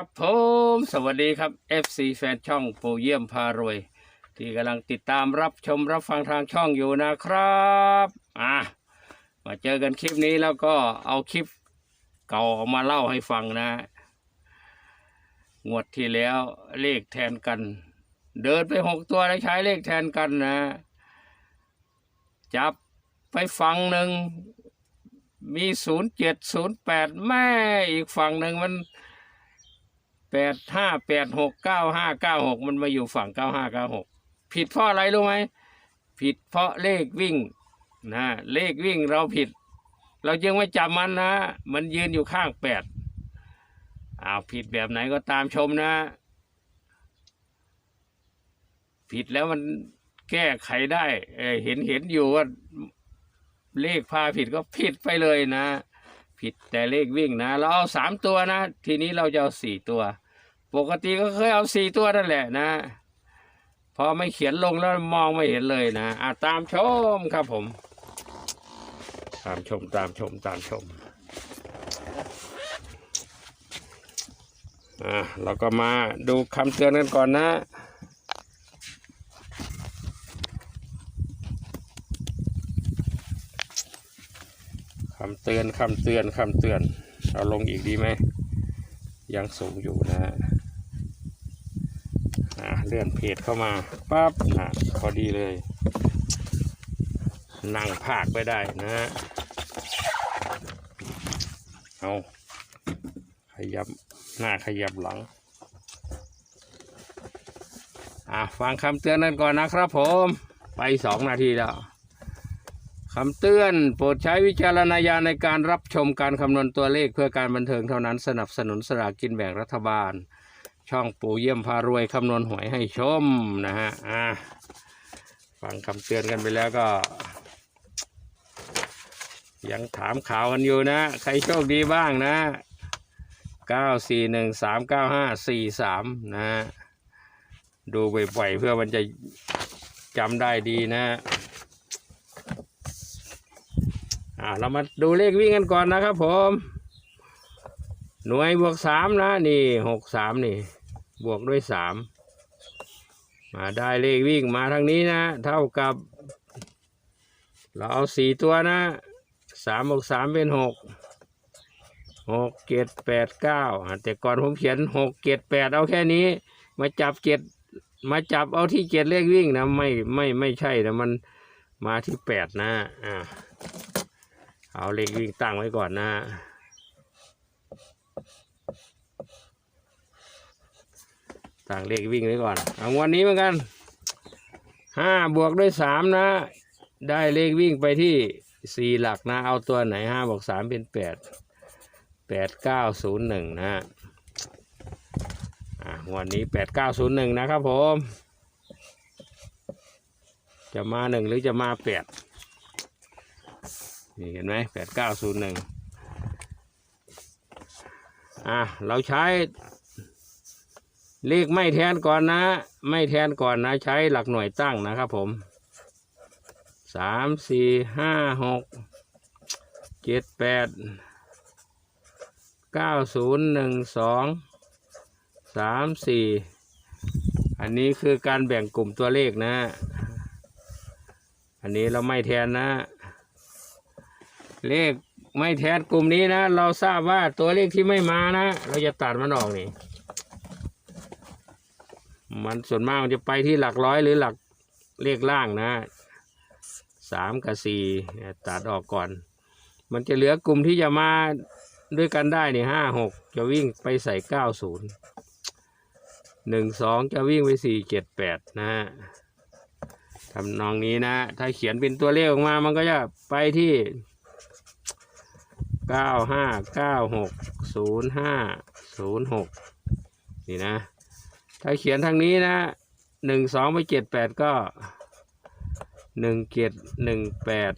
ครับผมสวัสดีครับ FC แฟนช่องโปรเยี่ยมพารวย ที่กำลังติดตามรับชมรับฟังทางช่องอยู่นะครับอะมาเจอกันคลิปนี้แล้วก็เอาคลิปเก่าออกมาเล่าให้ฟังนะ งวดที่แล้วเลขแทนกัน เดินไปหกตัวแล้วใช้เลขแทนกันนะ จับไปฝั่งหนึ่งมีศูนย์เจ็ดศูนย์แปดแม่อีกฝั่งหนึ่งมัน แปดห้าแปดหกเก้าห้าเก้าหกมันมาอยู่ฝั่งเก้าห้าเก้าหกผิดเพราะอะไรรู้ไหมผิดเพราะเลขวิ่งนะเลขวิ่งเราผิด เราจึงไม่จับมันนะ มันยืนอยู่ข้างแปดอ้าวผิดแบบไหนก็ตามชมนะ ผิดแล้วมันแก้ไขได้เเห็นเห็นอยู่ว่าเลขพาผิดก็ผิดไปเลยนะ ผิดแต่เลขวิ่งนะ เราเอาสามตัวนะ ทีนี้เราจะเอาสี่ตัว ปกติก็เคยเอาสี่ตัวนั่นแหละนะ พอไม่เขียนลงแล้วมองไม่เห็นเลยนะอะตามชมครับผม ตามชมตามชมตามชมอะเราก็มาดูคำเตือนกันก่อนนะ คำเตือนคำเตือนคำเตือน เอาลงอีกดีไหม ยังสูงอยู่นะอ่าเลื่อนเพจเข้ามาปั๊บนะพอดีเลย นั่งภาคไปได้นะเอาขยับหน้าขยับหลัง อะฟังคำเตือนนั้นก่อนนะครับผม ไปสองนาทีแล้ว คำเตือนโปรดใช้วิจารณญาณในการรับชมการคำนวณตัวเลขเพื่อการบันเทิงเท่านั้นสนับสนุนสลากกินแบ่งรัฐบาล ช่องปู่เยี่ยมพารวยคำนวณหวยให้ชมนะฮะอะฟังคำเตือนกันไปแล้วก็ ยังถามข่าวกันอยู่นะ ใครโชคดีบ้างนะเก้าสี่หนึ่งสามเก้าห้าสี่สามนะ ดูบ่อยๆเพื่อมันจะจำได้ดีนะ อ่าเรามาดูเลขวิ่งกันก่อนนะครับผม หน่วยบวกสามนะนี่หกสามนี่ บวกด้วยสามมาได้เลขวิ่งมาทางนี้นะ เท่ากับ เราเอาสี่ตัวนะสามบวกสามเป็นหกหกเจ็ดแปดเก้าแต่ก่อนผมเขียนหกเจ็ดแปดเอาแค่นี้ มาจับเจ็ดมาจับเอาที่เจ็ดเลขวิ่งนะ ไม่ไม่ไม่ใช่นะมันมาที่แปดนะอ่า เอาเลขวิ่งตั้งไว้ก่อนนะตั้งเลขวิ่งไว้ก่อน เอาวันนี้เหมือนกันห้าบวกด้วยสามนะ ได้เลขวิ่งไปที่สี่หลักนะ เอาตัวไหนห้าบวกสามเป็นแปดแปดเก้าศูนย์หนึ่งนะอะวันนี้แปดเก้าศูนย์หนึ่งนะครับผม จะมาหนึ่งหรือจะมาแปด นี่เห็นไหมแปดเก้าศูนย์หนึ่งอะเราใช้เลขไม่แทนก่อนนะ ไม่แทนก่อนนะ ใช้หลักหน่วยตั้งนะครับผมสามสี่ห้าหกเจ็ดแปดเก้าศูนย์หนึ่งสองสามสี่อันนี้คือการแบ่งกลุ่มตัวเลขนะ อันนี้เราไม่แทนนะ เลขไม่แทนกลุ่มนี้นะ เราทราบว่าตัวเลขที่ไม่มานะ เราจะตัดมันออกนี่ มันส่วนมากมันจะไปที่หลักร้อยหรือหลักเลขล่างนะสามกับสี่เนี่ยตัดออกก่อน มันจะเหลือกลุ่มที่จะมาด้วยกันได้นี่ห้าหกจะวิ่งไปใส่เก้าศูนย์หนึ่งสองจะวิ่งไปสี่เจ็ดแปดนะฮะทำนองนี้นะ ถ้าเขียนเป็นตัวเลขออกมามันก็จะไปที่ เก้าห้าเก้าหกศูนย์ห้าศูนย์หกนี่นะ ถ้าเขียนทางนี้นะหนึ่งสองไปเจ็ดแปดก็หนึ่งเจ็ดหนึ่งแปด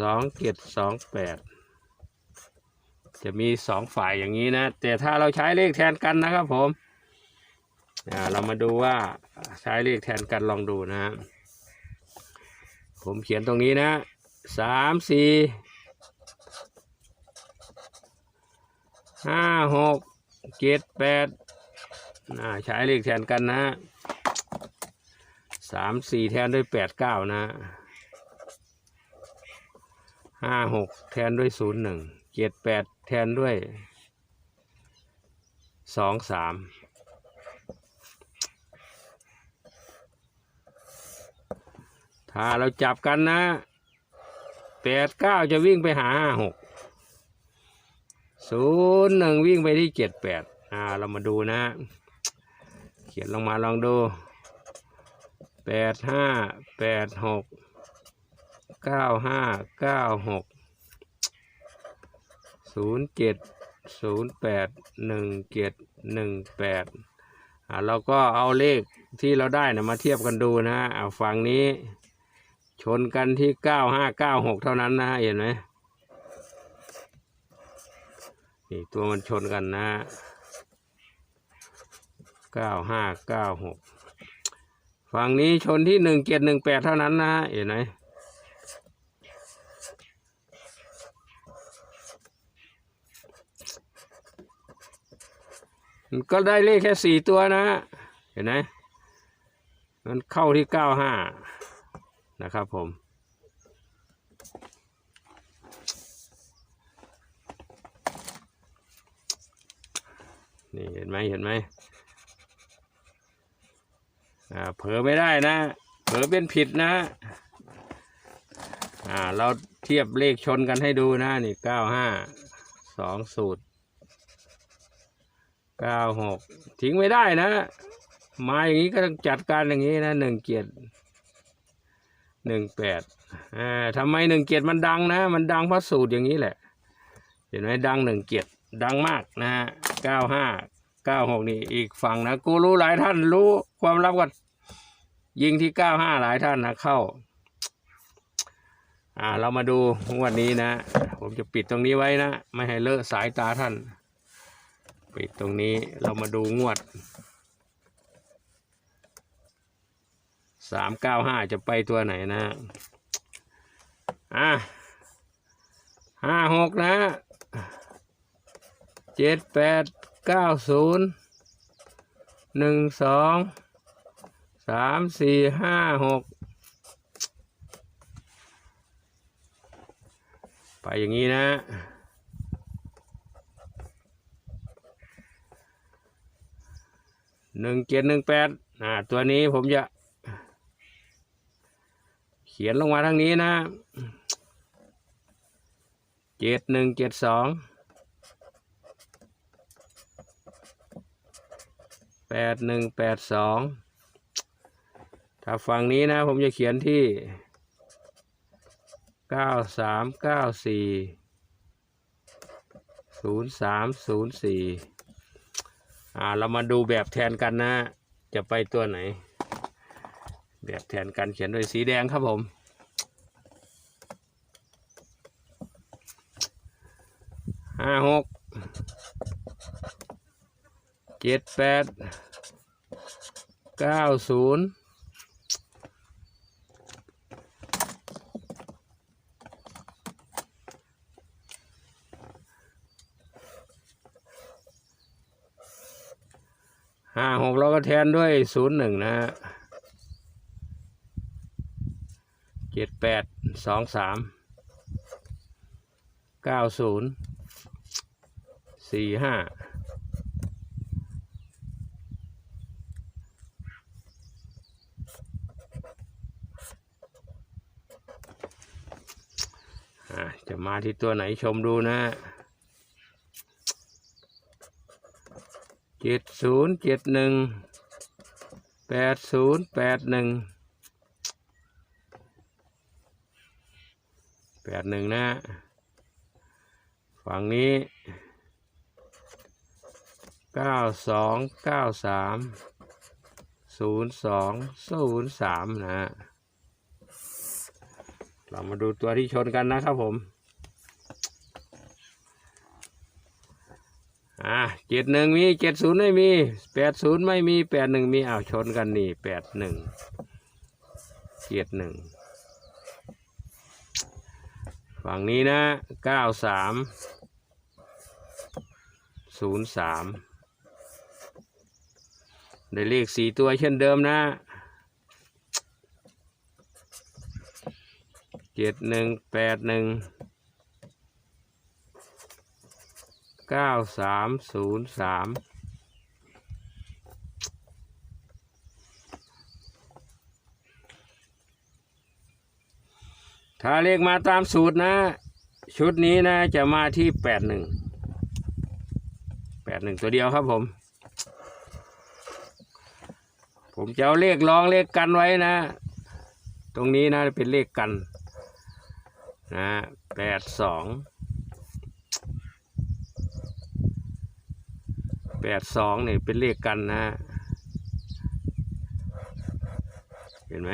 สองเจ็ดสองแปดจะมีสองฝ่ายอย่างนี้นะ แต่ถ้าเราใช้เลขแทนกันนะครับผมอ่าเรามาดูว่าใช้เลขแทนกันลองดูนะ ผมเขียนตรงนี้นะสามสี่ ห้าหกเจ็ดแปดใช้เลขแทนกันนะสามสี่แทนด้วยแปดเก้านะห้าหกแทนด้วยศูนย์หนึ่งเจ็ดแปดแทนด้วยสองสามถ้าเราจับกันนะแปดเก้าจะวิ่งไปหาห้าหก ศูนย์หนึ่งวิ่งไปที่เจ็ดแปดอ่าเรามาดูนะเขียนลงมาลองดูแปดห้าแปดหกเก้าห้าเก้าหกศูนย์เจ็ดศูนย์แปดหนึ่งเจ็ดหนึ่งแปดอ่าเราก็เอาเลขที่เราได้นะมาเทียบกันดูนะเอาฝั่งนี้ชนกันที่เก้าห้าเก้าหกเท่านั้นนะเห็นไหม นี่ตัวมันชนกันนะเก้าห้าเก้าหกฝั่งนี้ชนที่หนึ่งเจ็ดหนึ่งแปดเท่านั้นนะเห็นไหมมันก็ได้เลขแค่สี่ตัวนะ เห็นไหมมันเข้าที่เก้าห้านะครับผม นี่เห็นไหมเห็นไหมอ่าเผลอไม่ได้นะ เผลอเป็นผิดนะอ่าเราเทียบเลขชนกันให้ดูนะนี่เก้าห้าสองสูตรเก้าหกทิ้งไม่ได้นะ มาอย่างนี้ก็ต้องจัดการอย่างนี้นะหนึ่งเกียรติหนึ่งแปดอ่าทำไมหนึ่งเกียรติมันดังนะ มันดังเพราะสูตรอย่างนี้แหละ เห็นไหมดังหนึ่งเกียรติ ดังมากนะฮะเก้าห้าเก้าหกนี่อีกฝั่งนะกูรู้หลายท่านรู้ความลับก็ยิงที่เก้าห้าหลายท่านนะเข้า อ่าเรามาดูงวดนี้นะ ผมจะปิดตรงนี้ไว้นะ ไม่ให้เลอะสายตาท่าน ปิดตรงนี้เรามาดูงวดสามเก้าห้าจะไปตัวไหนนะอะห้าหกนะ เจ็ดแปดเก้าศูนย์หนึ่งสองสามสี่ห้าหกไปอย่างนี้นะ หนึ่งเจ็ดหนึ่งแปดอ่าตัวนี้ผมจะ เขียนลงมาทางนี้นะ เจ็ดหนึ่งเจ็ดสอง แปดหนึ่งแปดสองถ้าฝั่งนี้นะ ผมจะเขียนที่เก้าสามเก้าสี่ศูนย์สามศูนย์สี่อ่า เรามาดูแบบแทนกันนะ จะไปตัวไหน แบบแทนกันเขียนด้วยสีแดงครับผมห้าหก เจ็ดแปดเก้าศูนย์ห้าหกเราก็แทนด้วยศูนย์หนึ่งนะฮะเจ็ดแปดสองสามเก้าศูนย์สี่ห้าอะจะ มาที่ตัวไหนชมดูนะเจ็ดศูนย์เจ็ดหนึ่งแปดศูนย์แปดหนึ่งแปดหนึ่งนะ ฝั่งนี้เก้าสองเก้าสามศูนย์สองศูนย์สามนะฮะเรามาดูตัวที่ชนกันนะครับผม อ่าเจ็ดหนึ่งมีเจ็ดศูนย์ไม่มีแปดศูนย์ไม่มีแปดหนึ่งมีอ้าวชนกันนี่แปดหนึ่งเจ็ดหนึ่งฝั่งนี้นะเก้าสามศูนย์สามได้เลขสี่ตัวเช่นเดิมนะเจ็ดหนึ่งแปดหนึ่ง เก้าสามศูนย์สามถ้าเลขมาตามสูตรนะ ชุดนี้นะจะมาที่แปดหนึ่งแปดหนึ่งตัวเดียวครับผม ผมจะเอาเลขรองเลขกันไว้นะ ตรงนี้นะเป็นเลขกันนะแปดสอง แปดสองนี่เป็นเลขกันนะเห็นไหม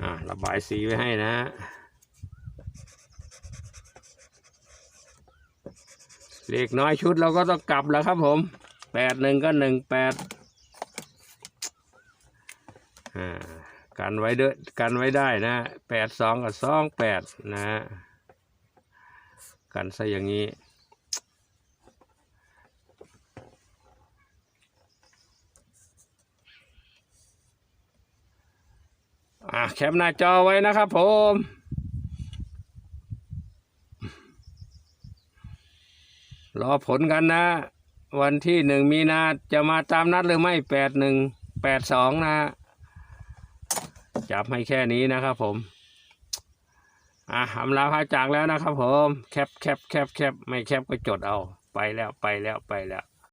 อ่าระบายสีไว้ให้นะ เลขน้อยชุดเราก็ต้องกลับแล้วครับผมแปดหนึ่งก็หนึ่งแปด กันไว้เด้อกันไว้ได้นะแปดสองกับสองแปดนะ กันซะอย่างนี้อะแคปหน้าจอไว้นะครับผมรอผลกันนะ วันที่หนึ่งมีนาจะมาตามนัดหรือไม่แปดหนึ่งแปดสองนะ จับให้แค่นี้นะครับผมอะอำลาพาจากแล้วนะครับผม แคปแคปแคปแคปไม่แคปก็จดเอา ไปแล้วไปแล้วไปแล้ว